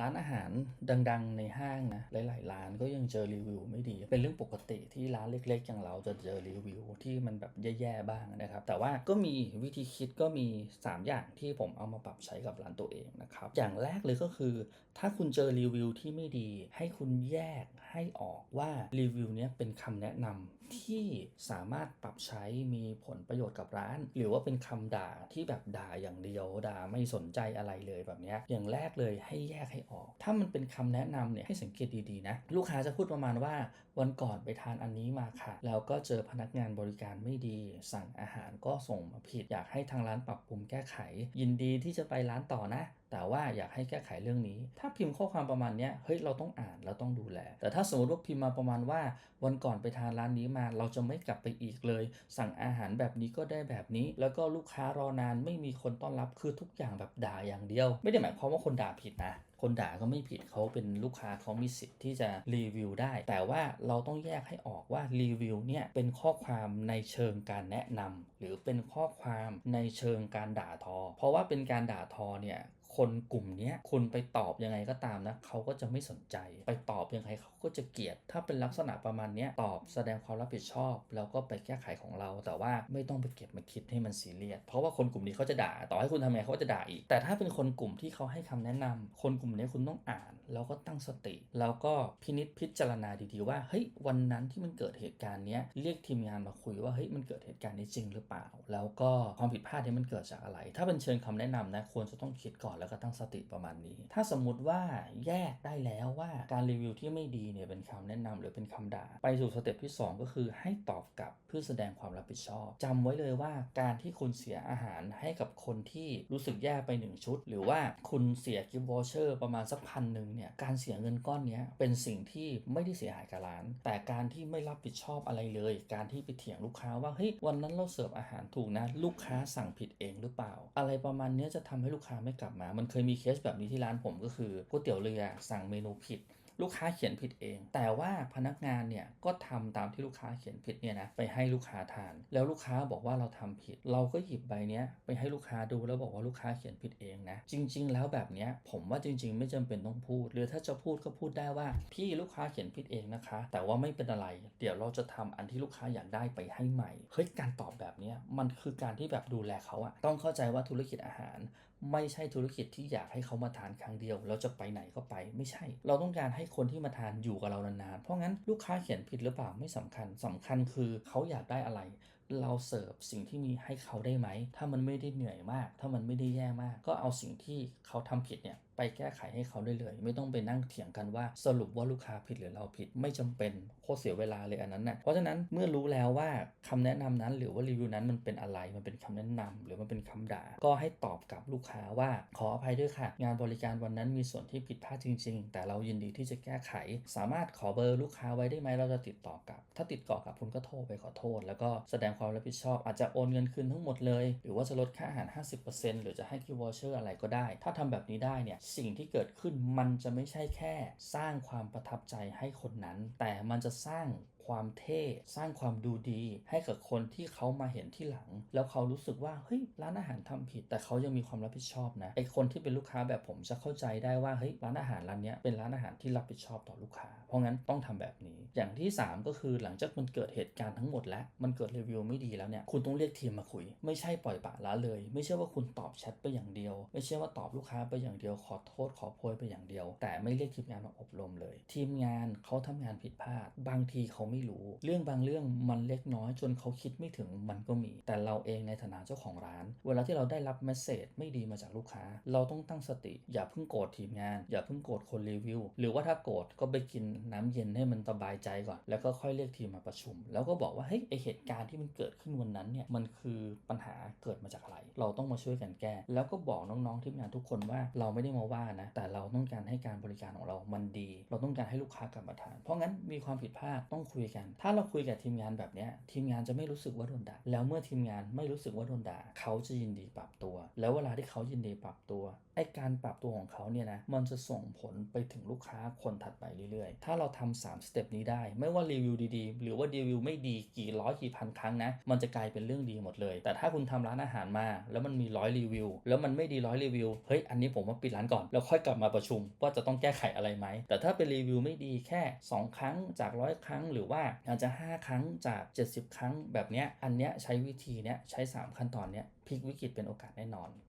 ร้านอาหารดังๆ ในห้างนะหลายๆร้านก็ยังเจอรีวิวไม่ดี เป็นเรื่องปกติที่ร้านเล็กๆ อย่างเราจะเจอรีวิวที่มันแบบแย่ๆบ้างนะครับ แต่ว่าก็มีวิธีคิดก็มี 3 อย่างที่ผมเอามาปรับใช้กับร้านตัวเองนะครับ อย่างแรกเลยก็คือ ถ้าคุณเจอรีวิวที่ไม่ดี ให้คุณแยกให้ออกว่ารีวิวเนี้ยเป็นคำแนะนำที่สามารถปรับใช้มีผลประโยชน์กับร้าน หรือว่าเป็นคำด่าที่แบบด่าอย่างเดียวด่าไม่สนใจอะไรเลยแบบนี้อย่างแรกเลยให้แยกให้ออก ถ้ามันเป็นคำแนะนำเนี่ยให้สังเกตดีๆนะ ลูกค้าจะพูดประมาณว่าวันก่อนไปทานอันนี้มาค่ะ แล้วก็เจอพนักงานบริการไม่ดี สั่งอาหารก็ส่งมาผิด อยากให้ทางร้านปรับปรุงแก้ไข ยินดีที่จะไปร้านต่อนะแต่ว่าอยากให้แก้ไขเรื่องนี้ ถ้าพิมพ์ข้อความประมาณนี้เฮ้ย เราต้องอ่าน เราต้องดูแล แต่ถ้าสมมติว่าพิมพ์มาประมาณว่า วันก่อนไปทานร้านนี้มา เราจะไม่กลับไปอีกเลย สั่งอาหารแบบนี้ก็ได้แบบนี้ แล้วก็ลูกค้ารอนานไม่มีคนต้อนรับ คือทุกอย่างแบบด่าอย่างเดียว ไม่ได้หมายความว่าคนด่าผิดนะ คนด่าก็ไม่ผิดเขาเป็นลูกค้าเขามีสิทธิ์ที่จะรีวิวได้ แต่ว่าเราต้องแยกให้ออกว่ารีวิวเนี่ยเป็นข้อความในเชิงการแนะนำหรือเป็นข้อความในเชิงการด่าทอ เพราะว่าเป็นการด่าทอเนี่ย คนกลุ่มนี้คุณไปตอบยังไงก็ตามนะเขาก็จะไม่สนใจ ไปตอบยังไงเขาก็จะเกลียด ถ้าเป็นลักษณะประมาณนี้ตอบแสดงความรับผิดชอบ แล้วก็ไปแก้ไขของเรา แต่ว่าไม่ต้องไปเก็บมาคิดให้มันซีเรียสเพราะว่าคนกลุ่มนี้เขาจะด่า ต่อให้คุณทำไงเขาก็จะด่าอีก แต่ถ้าเป็นคนกลุ่มที่เขาให้คำแนะนำคนกลุ่มนี้คุณต้องอ่าน แล้วก็ตั้งสติ แล้วก็พินิจพิจารณาดีๆว่าเฮ้ยวันนั้นที่มันเกิดเหตุการณ์นี้เรียกทีมงานมาคุยว่าเฮ้ยมันเกิดเหตุการณ์นี้จริงหรือเปล่า แล้วก็ความผิดพลาดนี้มันเกิดจากอะไร ถ้าเป็นเชิงคำแนะนำนะควรจะต้องคิดก่อนแล้วก็ตั้งสติประมาณนี้ ถ้าสมมุติว่าแยกได้แล้วว่าการรีวิวที่ไม่ดีเนี่ยเป็นคำแนะนำหรือเป็นคำด่า ไปสู่สเต็ปที่ 2 ก็คือให้ตอบกลับเพื่อแสดงความรับผิดชอบจำไว้เลยว่าการที่คุณเสียอาหารให้กับคนที่รู้สึกแย่ไปหนึ่งชุด หรือว่าคุณเสียกิฟต์วอเชอร์ประมาณสักพันหนึ่งเนี่ยการเสียเงินก้อนนี้เป็นสิ่งที่ไม่ได้เสียหายกับร้าน แต่การที่ไม่รับผิดชอบอะไรเลย การที่ไปเถียงลูกค้าว่าเฮ้ยวันนั้นเราเสิร์ฟอาหารถูกนะ ลูกค้าสั่งผิดเองหรือเปล่า อะไรประมาณนี้จะทำให้ลูกค้าไม่กลับมามันเคยมีเคสแบบนี้ที่ร้านผมก็คือก๋วยเตี๋ยวเรือสั่งเมนูผิด ลูกค้าเขียนผิดเอง แต่ว่าพนักงานเนี่ยก็ทำตามที่ลูกค้าเขียนผิดเนี่ยนะไปให้ลูกค้าทาน แล้วลูกค้าบอกว่าเราทำผิด เราก็หยิบใบเนี้ยไปให้ลูกค้าดูแล้วบอกว่าลูกค้าเขียนผิดเองนะ จริง ๆ แล้วแบบเนี้ยผมว่าจริง ๆ ไม่จำเป็นต้องพูด หรือถ้าจะพูดก็พูดได้ว่าพี่ลูกค้าเขียนผิดเองนะคะ แต่ว่าไม่เป็นอะไร เดี๋ยวเราจะทำอันที่ลูกค้าอยากได้ไปให้ใหม่เฮ้ยการตอบแบบเนี้ยมันคือการที่แบบดูแลเขาอะต้องเข้าใจว่าธุรกิจอาหาร ไม่ใช่ธุรกิจที่อยากให้เขามาทานครั้งเดียวแล้วจะไปไหนก็ไป ไม่ใช่ เราต้องการให้คนที่มาทานอยู่กับเรานานๆเพราะงั้นลูกค้าเขียนผิดหรือเปล่าไม่สำคัญสำคัญคือเขาอยากได้อะไร เราเสิร์ฟสิ่งที่มีให้เขาได้ไหม ถ้ามันไม่ได้เหนื่อยมาก ถ้ามันไม่ได้แย่มาก ก็เอาสิ่งที่เขาทำผิดเนี่ยไปแก้ไขให้เขาได้เลย ไม่ต้องไปนั่งเถียงกันว่าสรุปว่าลูกค้าผิดหรือเราผิดไม่จำเป็นโคตรเสียเวลาเลยอันนั้นน่ะเพราะฉะนั้นเมื่อรู้แล้วว่าคำแนะนำนั้น หรือว่ารีวิวนั้นมันเป็นอะไรมันเป็นคำแนะนำหรือมันเป็นคำด่า ก็ให้ตอบกับลูกค้าว่าขออภัยด้วยค่ะ งานบริการวันนั้นมีส่วนที่ผิดพลาดจริง ๆ แต่เรายินดีที่จะแก้ไข สามารถขอเบอร์ลูกค้าไว้ได้ไหมเราจะติดต่อกลับ ถ้าติดต่อกลับคุณก็โทรไปขอโทษ แล้วก็แสดงความความรับผิดชอบ อาจจะโอนเงินคืนทั้งหมดเลย หรือว่าจะลดค่าอาหาร 50%หรือจะให้กิฟต์วอเชอร์อะไรก็ได้ ถ้าทำแบบนี้ได้เนี่ยสิ่งที่เกิดขึ้นมันจะไม่ใช่แค่ สร้างความประทับใจให้คนนั้น แต่มันจะสร้างความเท่สร้างความดูดี ให้กับคนที่เขามาเห็นที่หลัง แล้วเขารู้สึกว่าเฮ้ยร้านอาหารทำผิด แต่เขายังมีความรับผิดชอบนะไอคนที่เป็นลูกค้าแบบผมจะเข้าใจได้ว่าเฮ้ยร้านอาหารร้านนี้เป็นร้านอาหารที่รับผิดชอบต่อลูกค้า เพราะงั้นต้องทำแบบนี้ อย่างที่ 3 ก็คือหลังจากมันเกิดเหตุการณ์ทั้งหมดแล้วมันเกิดรีวิวไม่ดีแล้วเนี่ยคุณต้องเรียกทีมมาคุย ไม่ใช่ปล่อยปะละเลย ไม่ใช่ว่าคุณตอบแชทไปอย่างเดียว ไม่ใช่ว่าตอบลูกค้าไปอย่างเดียวขอโทษขอโพยไปอย่างเดียว แต่ไม่เรียกทีมงานมาอบรมเลย ทีมงานเขาทำงานผิดพลาด บางทีเขาไม่รู้ เรื่องบางเรื่องมันเล็กน้อยจนเขาคิดไม่ถึงมันก็มี แต่เราเองในฐานะเจ้าของร้าน เวลาที่เราได้รับเมสเซจไม่ดีมาจากลูกค้า เราต้องตั้งสติ อย่าเพิ่งโกรธทีมงาน อย่าเพิ่งโกรธคนรีวิว หรือว่าถ้าโกรธก็ไปกินน้ำเย็นให้มันสบายใจก่อน แล้วก็ค่อยเรียกทีมมาประชุม แล้วก็บอกว่าเฮ้ยไอเหตุการณ์ที่มันเกิดขึ้นวันนั้นเนี่ยมันคือปัญหาเกิดมาจากอะไร เราต้องมาช่วยกันแก้ แล้วก็บอกน้องๆทีมงานทุกคนว่าเราไม่ได้มาว่านะ แต่เราต้องการให้การบริการของเรามันดี เราต้องการให้ลูกค้ากลับมาทาน เพราะงั้นมีความผิดพลาดต้องคุยยกัน ถ้าเราคุยกับทีมงานแบบนี้ทีมงานจะไม่รู้สึกว่าโดนด่าแล้วเมื่อทีมงานไม่รู้สึกว่าโดนด่าเขาจะยินดีปรับตัว แล้วเวลาที่เขายินดีปรับตัวไอการปรับตัวของเขาเนี่ยนะมันจะส่งผลไปถึงลูกค้าคนถัดไปเรื่อยๆ ถ้าเราทำสามสเต็ปนี้ได้ ไม่ว่ารีวิวดีๆ หรือว่ารีวิวไม่ดีกี่ร้อยกี่พันครั้งนะ มันจะกลายเป็นเรื่องดีหมดเลย แต่ถ้าคุณทำร้านอาหารมา แล้วมันมีร้อยรีวิว แล้วมันไม่ดีร้อยรีวิว เฮ้ย อันนี้ผมว่าปิดร้านก่อน แล้วค่อยกลับมาประชุมว่าจะต้องแก้ไขอะไรไหม แต่ถ้าเป็นรีวิวไม่ดีแค่ 2 ครั้งจากร้อยครั้งหรือว่าอาจจะ 5 ครั้งจาก 70 ครั้งแบบเนี้ยอันเนี้ยใช้วิธีเนี้ยใช้ 3 ขั้นตอนเนี้ยพลิกวิกฤตเป็นโอกาสแน่นอน